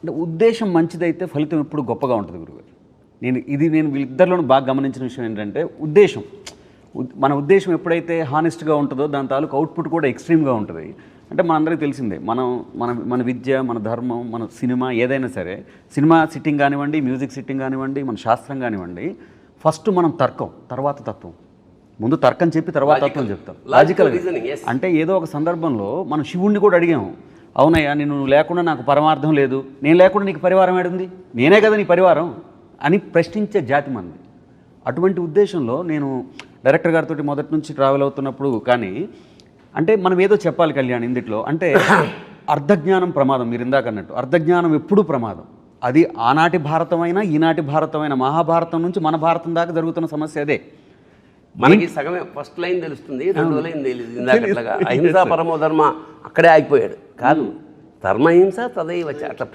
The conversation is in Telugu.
అంటే ఉద్దేశం మంచిదైతే ఫలితం ఎప్పుడు గొప్పగా ఉంటుంది గురుగారు. నేను ఇది నేను వీళ్ళిద్దరిలోనూ బాగా గమనించిన విషయం ఏంటంటే ఉద్దేశం. ఉద్- మన ఉద్దేశం ఎప్పుడైతే హానెస్ట్గా ఉంటుందో దాని తాలూకు అవుట్పుట్ కూడా ఎక్స్ట్రీమ్గా ఉంటుంది. అంటే మనందరికీ తెలిసిందే మనం మన మన విద్య మన ధర్మం మన సినిమా ఏదైనా సరే సినిమా సిట్టింగ్ కానివ్వండి మ్యూజిక్ సిట్టింగ్ కానివ్వండి మన శాస్త్రం కానివ్వండి ఫస్ట్ మనం తర్కం తర్వాత తత్వం. ముందు తర్కం చెప్పి తర్వాత తత్వం చెప్తాం. లాజికల్. అంటే ఏదో ఒక సందర్భంలో మనం శివుణ్ణి కూడా అడిగాము. అవునయ్యా నేను నువ్వు లేకుండా నాకు పరమార్థం లేదు. నేను లేకుండా నీకు పరివారం ఏడుంది? నేనే కదా నీ పరివారం అని ప్రశ్నించే జాతి మనది అటువంటి ఉద్దేశంలో నేను డైరెక్టర్ గారితో మొదటి నుంచి ట్రావెల్ అవుతున్నప్పుడు కానీ అంటే మనం ఏదో చెప్పాలి కళ్యాణ్ ఇందుట్లో. అంటే అర్ధజ్ఞానం ప్రమాదం మీరు ఇందాక అన్నట్టు. అర్ధజ్ఞానం ఎప్పుడూ ప్రమాదం. అది ఆనాటి భారతమైనా ఈనాటి భారతమైన మహాభారతం నుంచి మన భారతం దాకా జరుగుతున్న సమస్య అదే. మనకి సగమే ఫస్ట్ లైన్ తెలుస్తుంది రెండో లైన్ తెలియదు అహింసా పరమో ధర్మ అక్కడే ఆగిపోయాడు. కాదు ధర్మహింస తదైవచ అట్లా